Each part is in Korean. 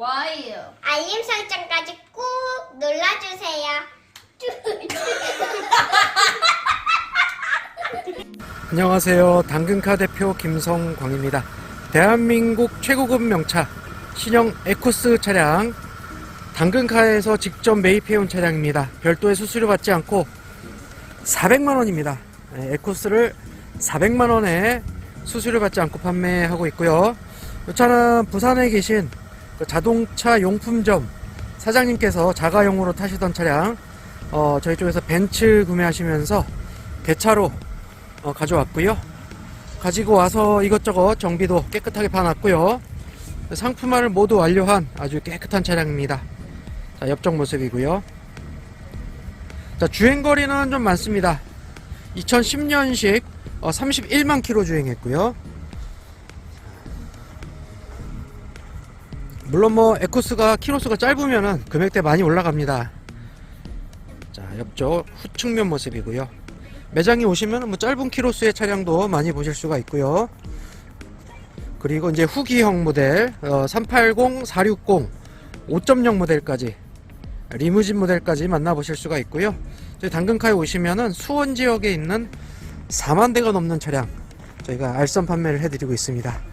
좋아요. 알림 설정까지 꾹 눌러주세요. 안녕하세요. 당근카 대표 김성광입니다. 대한민국 최고급 명차 신형 에쿠스 차량 당근카에서 직접 매입해온 차량입니다. 별도의 수수료 받지 않고 400만 원입니다. 에쿠스를 400만 원에 수수료 받지 않고 판매하고 있고요. 이 차는 부산에 계신 그 자동차 용품점 사장님께서 자가용으로 타시던 차량 어, 저희 쪽에서 벤츠 구매하시면서 대차로 어, 가져왔고요. 가지고 와서 이것저것 정비도 깨끗하게 봐놨고요. 상품화를 모두 완료한 아주 깨끗한 차량입니다. 자, 옆쪽 모습이고요. 자, 주행거리는 좀 많습니다. 2010년식 31만 킬로 주행했고요. 물론 뭐 에코스가 키로수가 짧으면은 금액대 많이 올라갑니다. 자, 옆쪽 후측면 모습이고요. 매장에 오시면 뭐 짧은 키로수의 차량도 많이 보실 수가 있고요. 그리고 이제 후기형 모델 어, 380, 460, 5.0 모델까지 리무진 모델까지 만나보실 수가 있고요. 저희 당근카에 오시면은 수원 지역에 있는 4만 대가 넘는 차량 저희가 알선 판매를 해드리고 있습니다.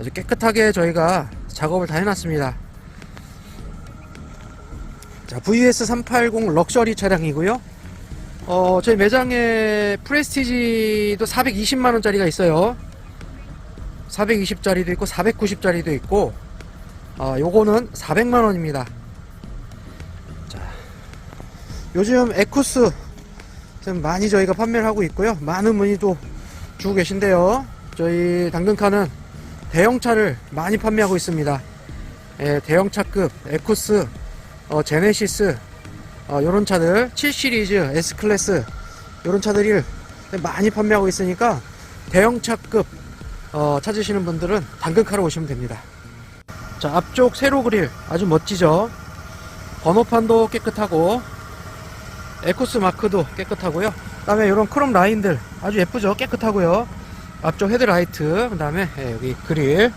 아주 깨끗하게 저희가 작업을 다 해놨습니다. 자, VS380 럭셔리 차량이고요. 어, 저희 매장에 프레스티지도 420만원짜리가 있어요. 420짜리도 있고, 490짜리도 있고, 어, 요거는 400만원입니다. 자, 요즘 에쿠스 좀 많이 저희가 판매를 하고 있고요. 많은 문의도 주고 계신데요. 저희 당근카는 대형차를 많이 판매하고 있습니다. 예, 대형차급 에쿠스 어, 제네시스 어, 요런 차들 7 시리즈 S 클래스 요런 차들이 많이 판매하고 있으니까 대형차급 어, 찾으시는 분들은 당근카로 오시면 됩니다. 자 앞쪽 세로 그릴 아주 멋지죠. 번호판도 깨끗하고 에코스 마크도 깨끗하고요. 그다음에 이런 크롬 라인들 아주 예쁘죠. 깨끗하고요. 앞쪽 헤드라이트 그다음에 예, 여기 그릴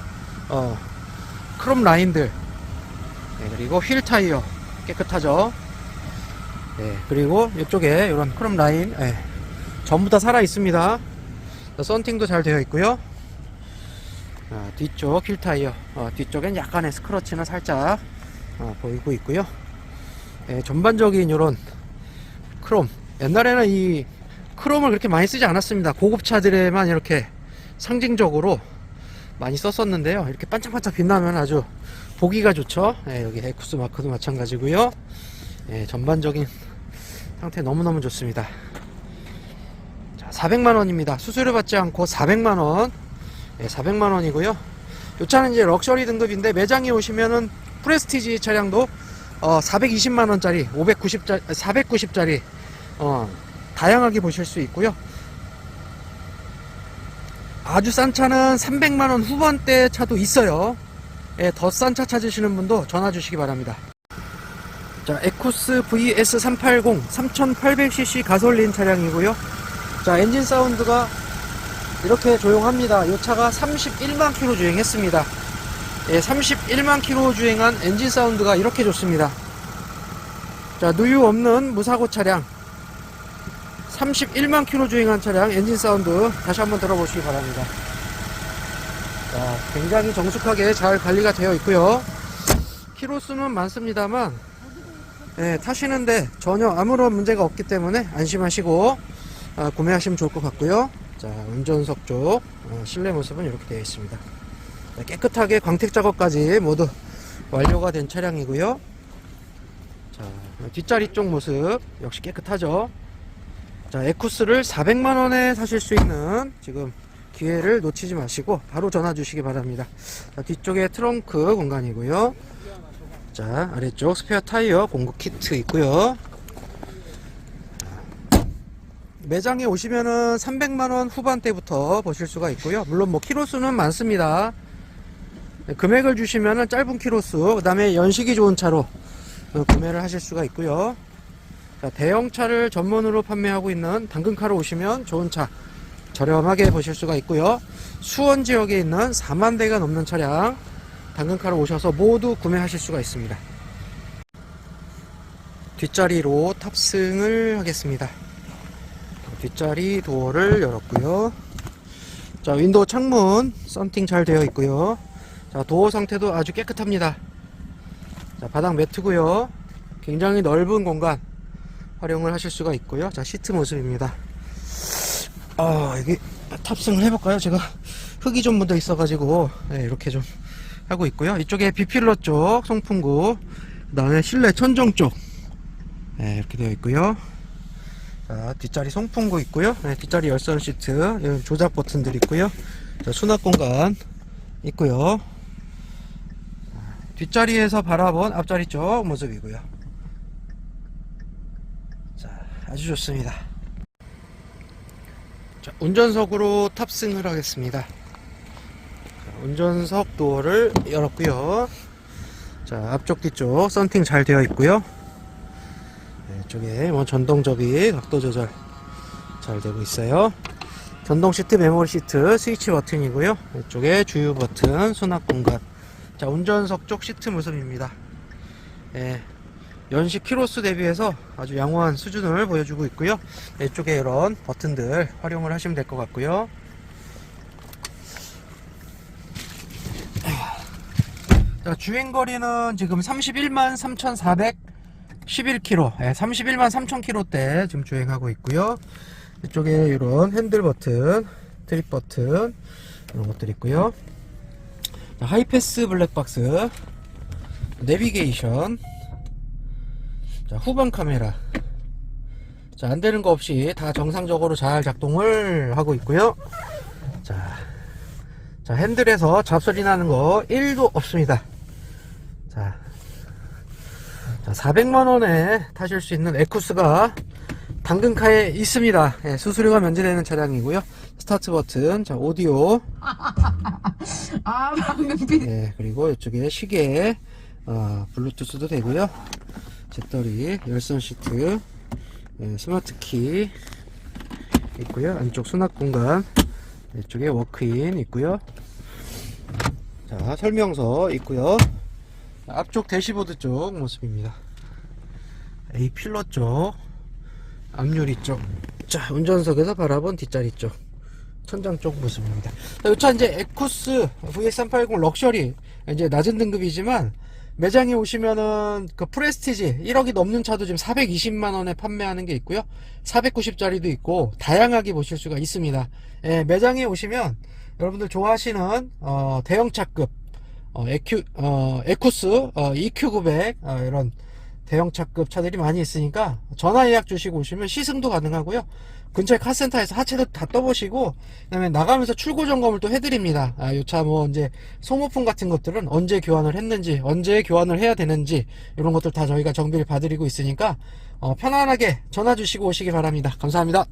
어, 크롬 라인들 예, 그리고 휠 타이어 깨끗하죠. 예, 그리고 이쪽에 이런 크롬 라인 예, 전부 다 살아 있습니다. 썬팅도 잘 되어 있고요. 아, 뒤쪽 휠 타이어 어, 뒤쪽엔 약간의 스크러치는 살짝 어, 보이고 있고요. 예, 전반적인 이런 크롬 옛날에는 이 크롬을 그렇게 많이 쓰지 않았습니다. 고급차들에만 이렇게 상징적으로 많이 썼었는데요. 이렇게 반짝반짝 빛나면 아주 보기가 좋죠. 예, 여기 에쿠스 마크도 마찬가지고요. 예, 전반적인 상태 너무너무 좋습니다. 자, 400만 원입니다. 수수료 받지 않고 400만 원. 예, 400만 원이고요. 이 차는 이제 럭셔리 등급인데 매장에 오시면은 프레스티지 차량도 어, 420만 원짜리, 590짜리, 490짜리 어, 다양하게 보실 수 있고요. 아주 싼 차는 300만 원 후반대 차도 있어요. 예, 더 싼 차 찾으시는 분도 전화 주시기 바랍니다. 자, 에쿠스 VS380 3800cc 가솔린 차량이고요. 자, 엔진 사운드가 이렇게 조용합니다. 이 차가 31만 킬로 주행했습니다. 예, 31만 킬로 주행한 엔진 사운드가 이렇게 좋습니다. 자, 누유 없는 무사고 차량 31만 킬로 주행한 차량 엔진 사운드 다시 한번 들어보시기 바랍니다. 자, 굉장히 정숙하게 잘 관리가 되어 있고요. 키로수는 많습니다만 예, 타시는데 전혀 아무런 문제가 없기 때문에 안심하시고 아, 구매하시면 좋을 것 같고요. 자, 운전석 쪽 어, 실내 모습은 이렇게 되어 있습니다. 네, 깨끗하게 광택 작업까지 모두 완료가 된 차량이고요. 자, 뒷자리 쪽 모습 역시 깨끗하죠. 자, 에쿠스를 400만 원에 사실 수 있는 지금 기회를 놓치지 마시고 바로 전화 주시기 바랍니다. 자, 뒤쪽에 트렁크 공간이고요. 자, 아래쪽 스페어 타이어 공구 키트 있고요. 자, 매장에 오시면은 300만원 후반대부터 보실 수가 있고요. 물론 뭐 키로수는 많습니다. 네, 금액을 주시면은 짧은 키로수, 그 다음에 연식이 좋은 차로 어, 구매를 하실 수가 있고요. 자, 대형차를 전문으로 판매하고 있는 당근카로 오시면 좋은 차 저렴하게 보실 수가 있고요. 수원 지역에 있는 4만 대가 넘는 차량 당근카로 오셔서 모두 구매하실 수가 있습니다. 뒷자리로 탑승을 하겠습니다. 뒷자리 도어를 열었고요. 자, 윈도우 창문 썬팅 잘 되어 있고요. 자, 도어 상태도 아주 깨끗합니다. 자, 바닥 매트고요. 굉장히 넓은 공간 활용을 하실 수가 있고요. 자, 시트 모습입니다. 아, 여기 탑승을 해볼까요? 제가 흙이 좀 묻어 있어가지고 네, 이렇게 좀 하고 있고요. 이쪽에 비필러 쪽 송풍구, 그 다음에 실내 천정 쪽 네, 이렇게 되어 있고요. 자, 뒷자리 송풍구 있고요. 네, 뒷자리 열선 시트, 조작 버튼들 있고요. 자, 수납 공간 있고요. 뒷자리에서 바라본 앞자리 쪽 모습이고요. 자, 아주 좋습니다. 자, 운전석으로 탑승을 하겠습니다. 자, 운전석 도어를 열었고요. 자, 앞쪽 뒤쪽 썬팅 잘 되어 있고요. 네, 이쪽에 뭐 전동 접이 각도 조절 잘 되고 있어요. 전동 시트, 메모리 시트, 스위치 버튼이고요. 이쪽에 주유 버튼, 수납 공간. 자, 운전석 쪽 시트 모습입니다. 예, 연식 키로수 대비해서 아주 양호한 수준을 보여주고 있고요. 네, 이쪽에 이런 버튼들 활용을 하시면 될 것 같고요. 자, 주행거리는 지금 31만 3,411km, 예, 31만 3,000km대 지금 주행하고 있고요. 이쪽에 이런 핸들 버튼, 트립 버튼, 이런 것들 있고요. 자, 하이패스 블랙박스, 내비게이션, 자, 후방 카메라. 자, 안 되는 거 없이 다 정상적으로 잘 작동을 하고 있고요. 자, 자, 핸들에서 잡소리 나는 거 1도 없습니다. 자, 자 400만원에 타실 수 있는 에쿠스가 당근카에 있습니다. 예, 수수료가 면제되는 차량이고요. 스타트 버튼, 자, 오디오, 아, 방금 비. 예, 그리고 이쪽에 시계, 어, 블루투스도 되고요. 배터리, 열선 시트, 예, 스마트 키 있고요. 안쪽 수납 공간, 이쪽에 워크인 있고요. 자, 설명서 있고요. 앞쪽 대시보드 쪽 모습입니다. A 필러 쪽, 앞유리 쪽, 자, 운전석에서 바라본 뒷자리 쪽. 천장 쪽 모습입니다. 자, 이 차 이제 에쿠스 VS380 럭셔리 이제 낮은 등급이지만 매장에 오시면은 그 프레스티지 1억이 넘는 차도 지금 420만 원에 판매하는 게 있고요. 490짜리도 있고 다양하게 보실 수가 있습니다. 예, 매장에 오시면 여러분들 좋아하시는 어, 대형차급 어, 에큐 어, 에쿠스 어, EQ900 어, 이런 대형차급 차들이 많이 있으니까 전화 예약 주시고 오시면 시승도 가능하고요. 근처에 카센터에서 하체도 다 떠보시고 그다음에 나가면서 출고 점검을 또 해드립니다. 아, 이차뭐 이제 소모품 같은 것들은 언제 교환을 했는지 언제 교환을 해야 되는지 이런 것들 다 저희가 정비를 봐드리고 있으니까 어, 편안하게 전화 주시고 오시기 바랍니다. 감사합니다.